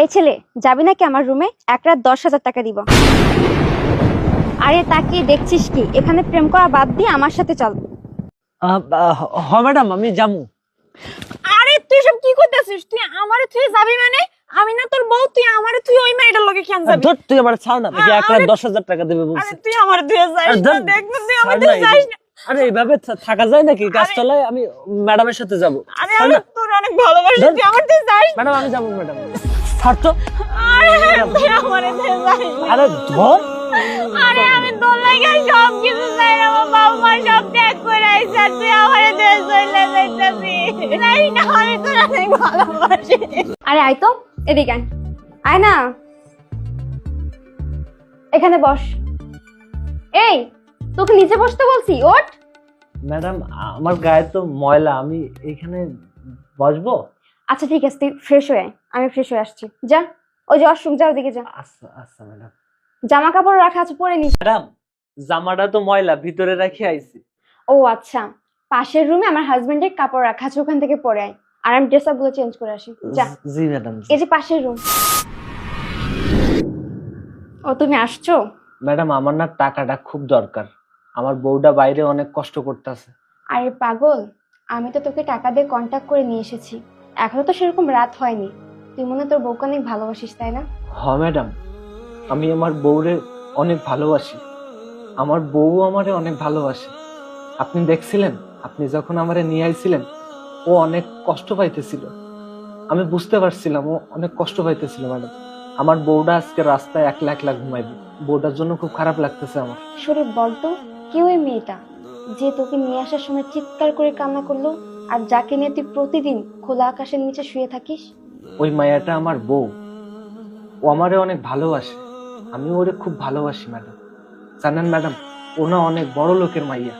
এই ছেলে যাবি নাকি আমার রুমে এক রাত দশ হাজার টাকা দিব। আরে তাকিয়ে দেখছিস কি? এখানে প্রেম করা বাদ দিয়ে আমার সাথে চল। হ ম্যাডাম আমি যাব। আরে তুই সব কি করতেছিস? তুই আমারে তুই যাবি মানে? আমি না তোর বউ তুই আমারে তুই ওই মেয়েটার লগে কেন যাবি? ধর তুই আমার ছাড় না দেখি এক দশ হাজার টাকা দেবে আরে তুই আমার যাইস আরে না দেখ না তুই আমার ছাড় তুই না, আরে এইভাবে থাকা যায় নাকি? গাছতলায় আমি ম্যাডামের সাথে যাব। আরে আমি তোর অনেক ভালোবাসি তুই আমার যাইস না। ম্যাডাম আমি যাব ম্যাডাম ছাড় তো আরে ধর। আরে আমি তোর লাগে সব কিছু চাই আমার বাবা মা সব ত্যাগ করে আর তুই আমারে দেশ চলে যাইতাছি নাই না আমি তোর অনেক ভালোবাসি। আরে আয় তো এদিকে আয়। আয় না। এখানে বস। এই তোকে নিচে বসতে বলছি ওঠ। ম্যাডাম আমার গায়ে তো ময়লা আমি এখানে বসবো? আচ্ছা ঠিক আছে তুই ফ্রেশ হয়ে আয় আমি ফ্রেশ হয়ে আসছি। যা ওই যে অশোক যা ওদিকে যা। আচ্ছা আচ্ছা ম্যাডাম জামা কাপড় রাখা আছে পরে নিস। ম্যাডাম জামাটা তো ময়লা ভিতরে রাখি আইছি। ও আচ্ছা। পাশের রুমে আমার হাজবেন্ডের কাপড় রাখা আছে ওখান থেকে পরে আয়। আর আমি ড্রেসগুলো চেঞ্জ করে আসি। যা। জি ম্যাডাম এই যে পাশের রুম ও তুমি আসছো? ম্যাডাম আমার না টাকাটা খুব দরকার। আমার বউটা বাইরে অনেক কষ্ট করতেছে। আরে পাগল আমি তো তোকে টাকা দিয়ে কন্ট্যাক্ট করে নিয়ে এসেছি। এখনও তো সেরকম রাত হয়নি। তুই মনে তোর বউকে অনেক ভালোবাসিস তাই না? হ ম্যাডাম। আমি আমার বউরে অনেক ভালোবাসি। আমার বউ আমারে অনেক ভালোবাসে। আপনি দেখছিলেন? আপনি যখন আমারে নিয়ে আইছিলেন ও অনেক কষ্ট পাইতেছিল। আমি বুঝতে পারছিলাম ও অনেক কষ্ট পাইতেছিল ম্যাডাম। আমার বউটা আজকে রাস্তায় একলা একলা ঘুমাইবে বউটার জন্য খুব খারাপ লাগতেছে আমার। শরীফ বলতো কি ওই মেয়েটা যে তোকে নিয়ে আসার সময় চিৎকার করে কান্না করল? আর যাকে নিয়ে তুই প্রতিদিন খোলা আকাশের নিচে শুয়ে থাকিস? ওই মায়াটা আমার বউ। ও আমারে অনেক ভালোবাসে। আমি ওরে খুব ভালোবাসি, ম্যাডাম। জানেন ম্যাডাম, ও না অনেক বড় লোকের মাইয়া।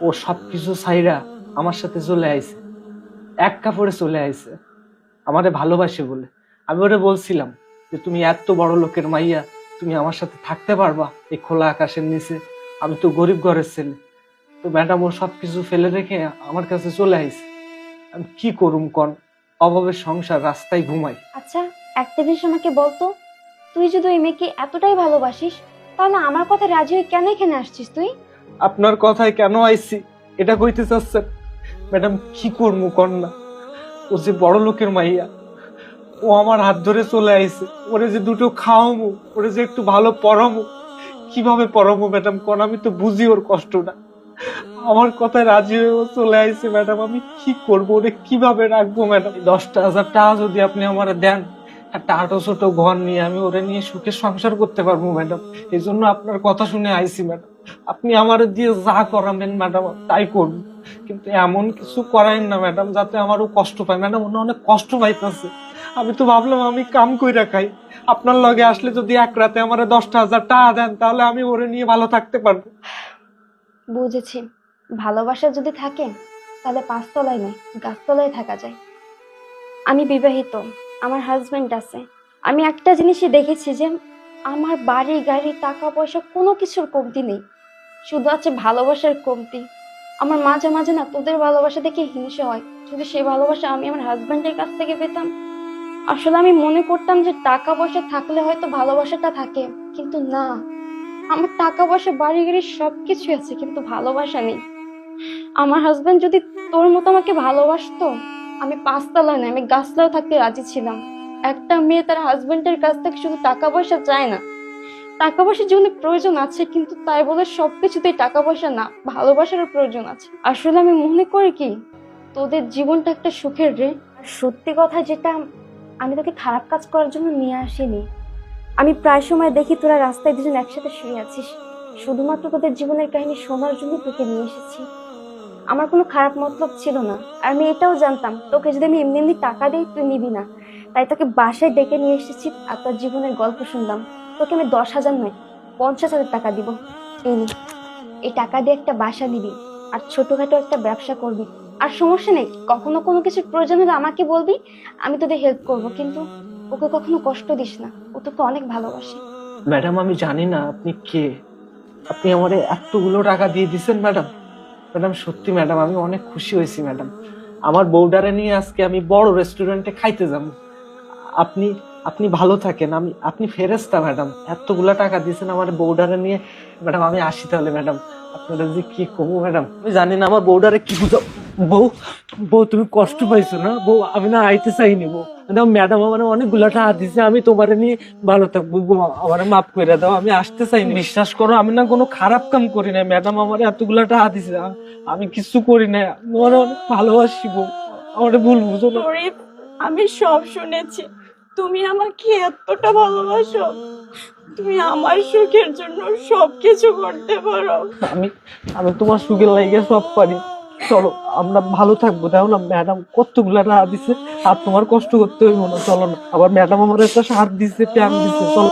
ও সব কিছু সাইরা আমার সাথে চলে আইছে। এক কাপড়ে চলে আইছে। আমারে ভালোবাসে বলে। আমি ওরে বলছিলাম যে, তুমি এত বড় লোকের মাইয়া, তুমি আমার সাথে থাকতে পারবা এই খোলা আকাশের নিচে? আমি তো গরিব ঘরের ছেলে। তো ম্যাডাম ও সব কিছু ফেলে রেখে আমার কাছে চলে আইছে। আমি কি করুম কন? অভাবের সংসার রাস্তায় ঘুমাই। আচ্ছা একটা জিনিস আমাকে বলতো তুই যদি ওই মেয়েকে এতটাই ভালোবাসিস তাহলে আমার কথা রাজি হয়ে কেন এখানে আসছিস তুই? আপনার কথায় কেন আইছি? এটা কইতে চাচ্ছেন? ম্যাডাম কি করব কন্যা ও যে বড় লোকের মাইয়া। ও আমার হাত ধরে চলে আইছে। ওরে যে দুটো খাওয়ামু ওরে যে একটু ভালো পড়ামু। কীভাবে পড়ামু ম্যাডাম কোন? আমি তো বুঝি ওর কষ্টটা। আমার কথায় রাজি হয়ে চলে আইছে ম্যাডাম। আমি কি করব? ওরে কীভাবে রাখব ম্যাডাম? দশটা হাজার টাকা যদি আপনি আমার দেন একটা আটো ছোট ঘর নিয়ে আমি ওরে নিয়ে সুখে সংসার করতে পারব ম্যাডাম। এই জন্য আপনার কথা শুনে আইছি ম্যাডাম। আপনি আমার দিয়ে যা করাবেন ম্যাডাম তাই করব। কিন্তু এমন কিছু করাইন না ম্যাডাম যাতে আমারও কষ্ট পায়। ম্যাডাম উনি অনেক কষ্ট পাইতেছে। আমি তো ভাবলাম আমি কাম কইরা খাই। আপনার লগে আসলে যদি এক রাতে আমার দশটা হাজার টাকা দেন তাহলে আমি ওরে নিয়ে ভালো থাকতে পারব। বুঝেছি। ভালোবাসা যদি থাকে, তাহলে পাঁচতলায় নয়, গাছতলায় থাকা যায়। আমি বিবাহিত, আমার হাজবেন্ড আছে। আমি একটা জিনিসই দেখেছি যে, আমার বাড়ি, গাড়ি টাকা পয়সা কোনো কিছুর কমতি নেই। শুধু আছে ভালোবাসার কমতি। আমার মাঝে মাঝে না তোদের ভালোবাসা দেখে হিংসা হয়। যদি সেই ভালোবাসা আমি আমার হাজব্যান্ডের কাছ থেকে পেতাম, আসলে আমি মনে করতাম যে টাকা পয়সা থাকলে হয়তো ভালোবাসাটা থাকে, কিন্তু না। আমার টাকা পয়সা বাড়ি গাড়ি সবকিছু আছে, কিন্তু ভালোবাসা নেই। আমার হাজব্যান্ড যদি তোর মতো আমাকে ভালোবাসতো, আমি পাঁচতলায় না আমি গাছতলায় থাকতে রাজি ছিলাম। একটা মেয়ে তার হাজবেন্ডের কাছ থেকে শুধু টাকা পয়সা চায় না। টাকা পয়সার জীবনে প্রয়োজন আছে, কিন্তু তাই বলে সব কিছুতেই টাকা পয়সা না, ভালোবাসারও প্রয়োজন আছে। আসলে আমি মনে করি কি, তোদের জীবনটা একটা সুখের রে। সত্যি কথা যেটা, আমি তোকে খারাপ কাজ করার জন্য নিয়ে আসিনি। আমি প্রায় সময় দেখি তোরা রাস্তায় দুজন একসাথে শুয়ে আছিস। শুধুমাত্র তোদের জীবনের কাহিনী শোনার জন্য তোকে নিয়ে এসেছি। আমার কোনো খারাপ মতলব ছিল না। আর আমি এটাও জানতাম, তোকে যদি আমি এমনি এমনি টাকা দিই, তুই নিবি না। তাই তোকে বাসায় ডেকে নিয়ে এসেছি আর তোর জীবনের গল্প শুনলাম। তোকে আমি দশ হাজার নয়, পঞ্চাশ হাজার টাকা দিব। এই। এই টাকা দিয়ে একটা বাসা দিবি আর ছোটোখাটো একটা ব্যবসা করবি। আর সমস্যা নেই, কখনো কোনো কিছুর প্রয়োজন হলে আমাকে বলবি, আমি তোদের হেল্প করব। কিন্তু ওকে কখনো কষ্ট দিস না, ও তোকে অনেক ভালোবাসে। ম্যাডাম, আমি জানি না আপনি কে। আপনি আমারে এতগুলো টাকা দিয়ে দিছেন, ম্যাডাম। ম্যাডাম, সত্যি ম্যাডাম, আমি অনেক খুশি হয়েছি ম্যাডাম। আমার বউডারে নিয়ে আজকে আমি বড় রেস্টুরেন্টে খাইতে যাব। আপনি আপনি ভালো থাকেন, আমি, আপনি ফেরেস্তা ম্যাডাম। এতগুলা টাকা দিয়েছেন আমার বউডারে নিয়ে। ম্যাডাম, আমি আসি তাহলে ম্যাডাম। আপনারা যে কি কমু ম্যাডাম? আমি জানি না আমার বউডারে কি বুঝাও বউ বউ তুমি কষ্ট পাইছো না? বউ আমি না আইতে চাইনি বউ। ম্যাডাম ম্যাডাম আমার অনেকগুলা টাকা দিছে আমি তোমার নিয়ে ভালো থাকব আমার মাফ করে দাও আমি আসতে চাইনি। বিশ্বাস করো আমি না কোনো খারাপ কাম করি না ম্যাডাম আমার এতগুলা টাকা দিছে আমি কিছু করি না তোমার অনেক ভালোবাসি বউ। আমার ভুল বুঝো না। আমি সব শুনেছি। তুমি আমাকে এতটা ভালোবাসো। তুমি আমার সুখের জন্য সবকিছু করতে পারো। আমি আমি তোমার সুখের লাইগে সব পারি। চলো, আমরা ভালো থাকব। দেখো না ম্যাডাম কতগুলা না দিছে, আর তোমার কষ্ট করতে হইব না, চলো না। আবার ম্যাডাম আমার একটা সার দিছে, প্যান দিছে, চলো।